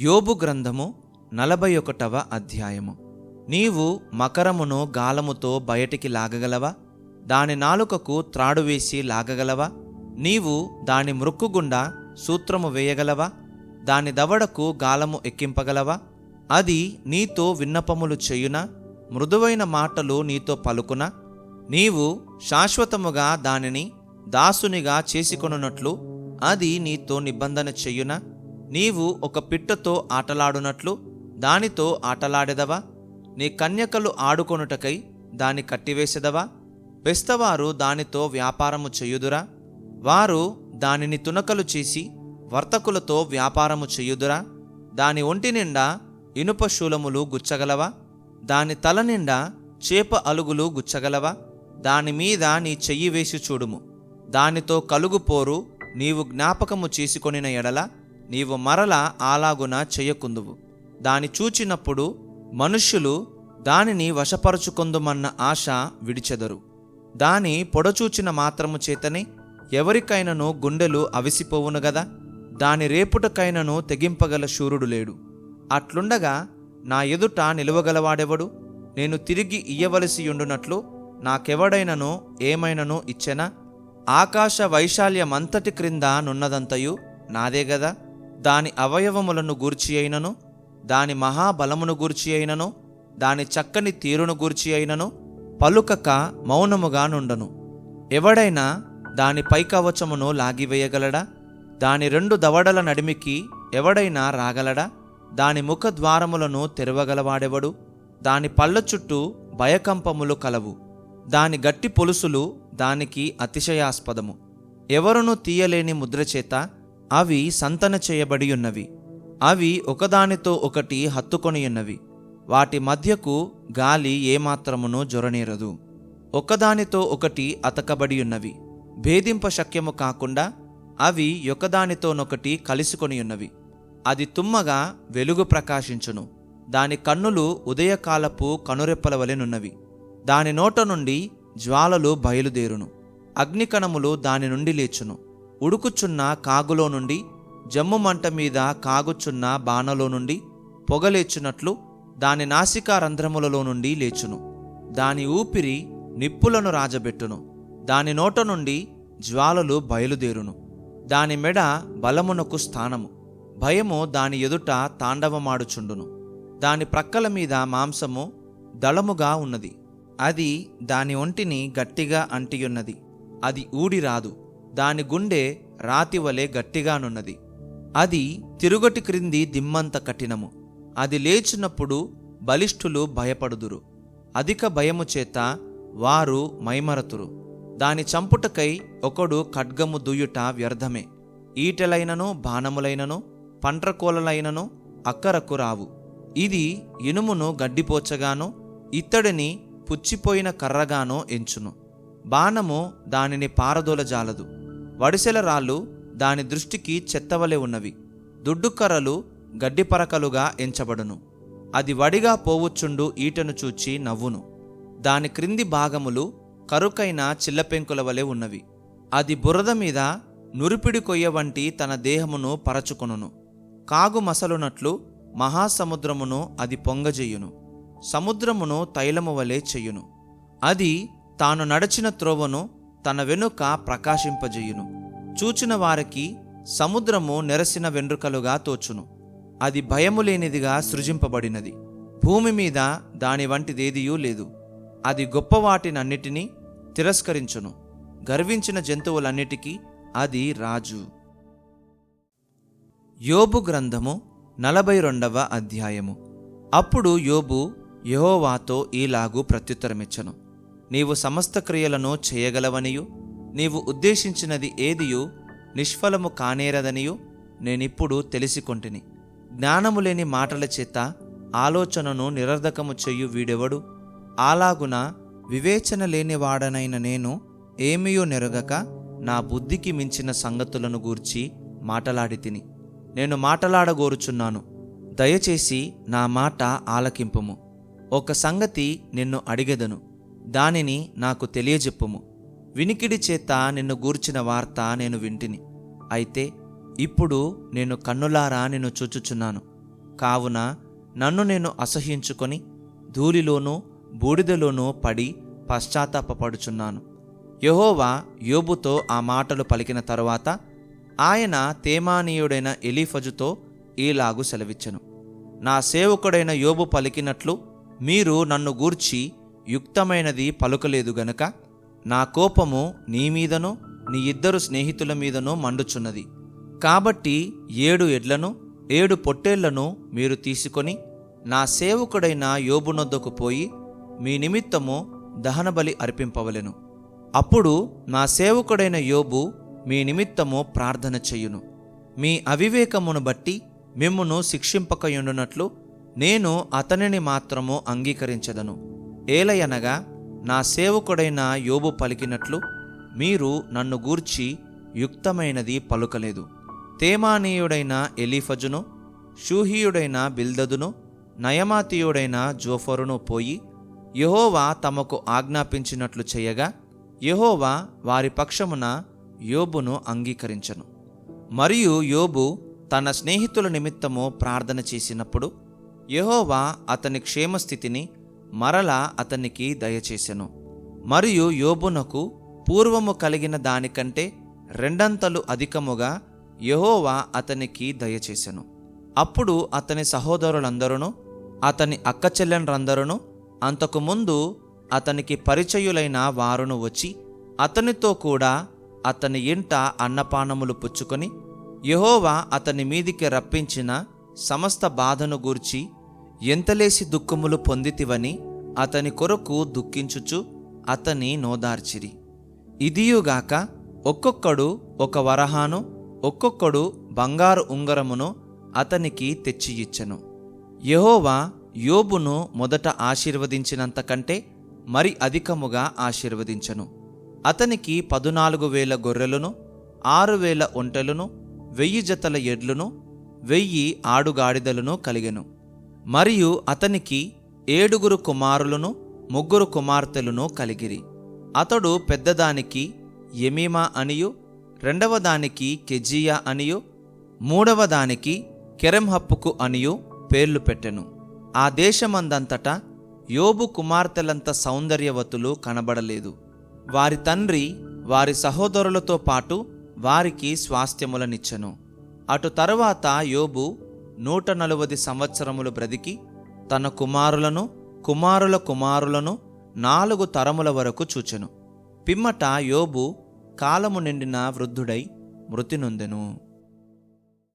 యోబు గ్రంథము నలభై ఒకటవ అధ్యాయము. నీవు మకరమును గాలముతో బయటికి లాగగలవా? దాని నాలుకకు త్రాడు వేసి లాగగలవా? నీవు దాని మృక్కుగుండా సూత్రము వేయగలవా? దాని దవడకు గాలము ఎక్కింపగలవా? అది నీతో విన్నపములు చేయునా? మృదువైన మాటలు నీతో పలుకునా? నీవు శాశ్వతముగా దానిని దాసునిగా చేసుకొనున్నట్లు అది నీతో నిబంధన చెయ్యునా నీవు ఒక పిట్టతో ఆటలాడునట్లు దానితో ఆటలాడెదవా? నీ కన్యకలు ఆడుకొనుటకై దాన్ని కట్టివేసెదవా? బెస్తవారు దానితో వ్యాపారము చెయ్యుదురా వారు దానిని తునకలు చేసి వర్తకులతో వ్యాపారము చెయ్యుదురా దాని ఒంటి నిండా ఇనుప శూలములు గుచ్చగలవా? దాని తల నిండా చేప అలుగులు గుచ్చగలవా? దాని మీద నీ చెయ్యి వేసి చూడుము. దానితో కలుగు పోరు నీవు జ్ఞాపకము చేసుకొనిన ఎడల. నీవు మరల అలాగున చెయ్యకుందువు దాని చూచినప్పుడు మనుష్యులు దానిని వశపరుచుకొందుమన్న ఆశ విడిచెదరు. దాని పొడచూచిన మాత్రము చేతనే ఎవరికైనను గుండెలు అవిసిపోవును గదా? దాని రేపుటకైనను తెగింపగల శూరుడు లేడు. అట్లుండగా నా ఎదుట నిలువగలవాడెవడు? నేను తిరిగి ఇయ్యవలసి ఉండునట్లు నాకెవడైనను ఏమైనను ఇచ్చెనా? ఆకాశ వైశాల్యమంతటి క్రింద నున్నదంతయు నాదే గదా? దాని అవయవములను గూర్చి అయినను దాని మహాబలమును గూర్చి అయినను దాని చక్కని తీరును గూర్చి అయినను పలుకక మౌనముగా నుండను. ఎవడైనా దాని పైకవచమును లాగివేయగలడా? దాని రెండు దవడల నడిమికి ఎవడైనా రాగలడా? దాని ముఖ ద్వారములను తెరవగలవాడెవడు? దాని పళ్ళ చుట్టూ భయకంపములు కలవు. దాని గట్టి పొలుసులు దానికి అతిశయాస్పదము. ఎవరును తీయలేని ముద్రచేత అవి సంతన చేయబడి ఉన్నవి అవి ఒకదానితో ఒకటి హత్తుకొనియున్నవి. వాటి మధ్యకు గాలి ఏమాత్రమును జొరనేరదు. ఒకదానితో ఒకటి అతకబడి ఉన్నవి భేదింప శక్యము కాకుండా అవి ఒకదానితోనొకటి కలుసుకొని ఉన్నవి అది తుమ్మగా వెలుగు ప్రకాశించును. దాని కన్నులు ఉదయకాలపు కనురెప్పల వలెనున్నవి దాని నోట నుండి జ్వాలలు బయలుదేరును. అగ్నికణములు దాని నుండి లేచును. ఉడుకుచున్న కాగులో నుండి జమ్ము మంట మీద కాగుచున్న బాణలో నుండి పొగలేచునట్లు దాని నాసికా రంధ్రములలో నుండి లేచును. దాని ఊపిరి నిప్పులను రాజబెట్టును. దాని నోట నుండి జ్వాలలు బయలుదేరును. దాని మెడ బలమునకు స్థానము. భయము దాని ఎదుట తాండవమాడుచుండును. దాని ప్రక్కల మీద మాంసము దళముగా ఉన్నది. అది దాని ఒంటిని గట్టిగా అంటియున్నది. అది ఊడిరాదు. దాని గుండె రాతి వలె గట్టిగానున్నది. అది తిరుగటి క్రింది దిమ్మంత కఠినము. అది లేచినప్పుడు బలిష్ఠులు భయపడుదురు. అధిక భయము చేత వారు మైమరతురు. దాని చంపుటకై ఒకడు ఖడ్గము దుయ్యుట వ్యర్థమే. ఈటెలైనను బాణములైనను పండ్రకోలలైనను అక్కరకు రావు. ఇది ఇనుమును గడ్డిపోచగానో ఇత్తడిని పుచ్చిపోయిన కర్రగానో ఎంచును. బాణము దానిని పారదోలజాలదు. వడిసెల రాళ్ళు దాని దృష్టికి చెత్తవలె ఉన్నవి. దుడ్డుకర్రలు గడ్డిపరకలుగా ఎంచబడును. అది వడిగా పోవుచుండు ఈటను చూచి నవ్వును. దాని క్రింది భాగములు కరుకైన చిల్లపెంకుల వలె ఉన్నవి. అది బురద మీద నురిపిడి కొయ్య వంటి తన దేహమును పరచుకొనును. కాగు మసలునట్లు మహాసముద్రమును అది పొంగజేయును. సముద్రమును తైలము వలె చెయ్యును అది తాను నడచిన త్రోవను తన వెనుక ప్రకాశింపజేయును. చూచిన వారికి సముద్రము నెరసిన వెండ్రుకలుగా తోచును. అది భయము లేనిదిగా సృజింపబడినది. భూమి మీద దాని వంటిదేదియూ లేదు. అది గొప్ప వాటినన్నిటినీ తిరస్కరించును. గర్వించిన జంతువులన్నిటికీ అది రాజు. యోబు గ్రంథము నలభై రెండవ అధ్యాయము. అప్పుడు యోబు యెహోవాతో ఈలాగూ ప్రత్యుత్తరమిచ్చను. నీవు సమస్త క్రియలను చేయగలవనియు నీవు ఉద్దేశించినది ఏదియు నిష్ఫలము కానేరదనియు నేనిప్పుడు తెలిసికొంటిని. జ్ఞానము లేని మాటల చేత ఆలోచనను నిరర్ధకము చెయ్యు వీడెవడు? అలాగున వివేచన లేనివాడనైన నేను ఏమియో నెరగక నా బుద్ధికి మించిన సంగతులను గూర్చి మాటలాడి తిని నేను మాటలాడగోరుచున్నాను. దయచేసి నా మాట ఆలకింపుము. ఒక సంగతి నిన్ను అడిగెదను. దానిని నాకు తెలియజెప్పుము. వినికిడి చేత నిన్ను గూర్చిన వార్త నేను వింటిని. అయితే ఇప్పుడు నేను కన్నులారా నిన్ను చూచుచున్నాను. కావున నన్ను నేను అసహ్యించుకొని ధూళిలోనూ బూడిదలోనూ పడి పశ్చాత్తాపపడుచున్నాను. యహోవా యోబుతో ఆ మాటలు పలికిన తరువాత ఆయన తేమానీయుడైన ఎలీఫజుతో ఈలాగు సెలవిచ్చను. నా సేవకుడైన యోబు పలికినట్లు మీరు నన్ను గూర్చి యుక్తమైనది పలుకలేదు గనుక నా కోపము నీ మీదను నీ ఇద్దరు స్నేహితుల మీదను మండుచున్నది. కాబట్టి ఏడు ఎడ్లను ఏడు పొట్టేళ్ళను మీరు తీసుకొని నా సేవకుడైన యోబునొద్దకు పోయి మీ నిమిత్తము దహనబలి అర్పింపవలెను. అప్పుడు నా సేవకుడైన యోబు మీ నిమిత్తము ప్రార్థన చెయ్యును మీ అవివేకమును బట్టి మిమ్మును శిక్షింపకయుండునట్లు నేను అతనిని మాత్రము అంగీకరించదను. ఏలయనగా నా సేవకుడైన యోబు పలికినట్లు మీరు నన్ను గూర్చి యుక్తమైనది పలుకలేదు. తేమానీయుడైన ఎలీఫజును షూహీయుడైన బిల్దదును నయమాతీయుడైన జోఫరును పోయి యహోవా తమకు ఆజ్ఞాపించినట్లు చేయగా యహోవా వారి పక్షమున యోబును అంగీకరించను. మరియు యోబు తన స్నేహితుల నిమిత్తము ప్రార్థన చేసినప్పుడు యహోవా అతని క్షేమస్థితిని మరలా అతనికి దయచేసెను. మరియు యోబునకు పూర్వము కలిగిన దానికంటే రెండంతలు అధికముగా యహోవా అతనికి దయచేసెను. అప్పుడు అతని సహోదరులందరూ అతని అక్కచెల్లెండ్రందరూ అంతకుముందు అతనికి పరిచయులైన వారును వచ్చి అతనితో కూడా అతని ఇంట అన్నపానములు పుచ్చుకొని యహోవా అతని మీదికి రప్పించిన సమస్త బాధను గూర్చి ఎంతలేసి దుఃఖములు పొందితివని అతని కొరకు దుఃఖించుచు అతని నోదార్చిరి. ఇదియుగాక ఒక్కొక్కడు ఒక వరహాను ఒక్కొక్కడు బంగారు ఉంగరమును అతనికి తెచ్చి ఇచ్చెను యెహోవా యోబును మొదట ఆశీర్వదించినంతకంటే మరి అధికముగా ఆశీర్వదించెను. అతనికి పదునాలుగు వేల గొర్రెలను ఆరు వేల ఒంటెలను వెయ్యి జతల ఎడ్లను వెయ్యి ఆడుగాడిదలను కలిగెను. మరియు అతనికి ఏడుగురు కుమారులను ముగ్గురు కుమార్తెలను కలిగిరి. అతడు పెద్దదానికి ఎమీమా అనియు రెండవదానికి కెజియా అనియు మూడవదానికి కెరెంహప్పుకు అనియు పేర్లు పెట్టెను. ఆ దేశమందంతటా యోబు కుమార్తెలంత సౌందర్యవతులు కనబడలేదు. వారి తండ్రి వారి సహోదరులతో పాటు వారికి స్వాస్థ్యములనిచ్చెను. అటు తరువాత యోబు నూట నలభై సంవత్సరములు బ్రతికి తన కుమారులను కుమారుల కుమారులను నాలుగు తరముల వరకు చూచెను. పిమ్మట యోబు కాలము నిండిన వృద్ధుడై మృతి నొందెను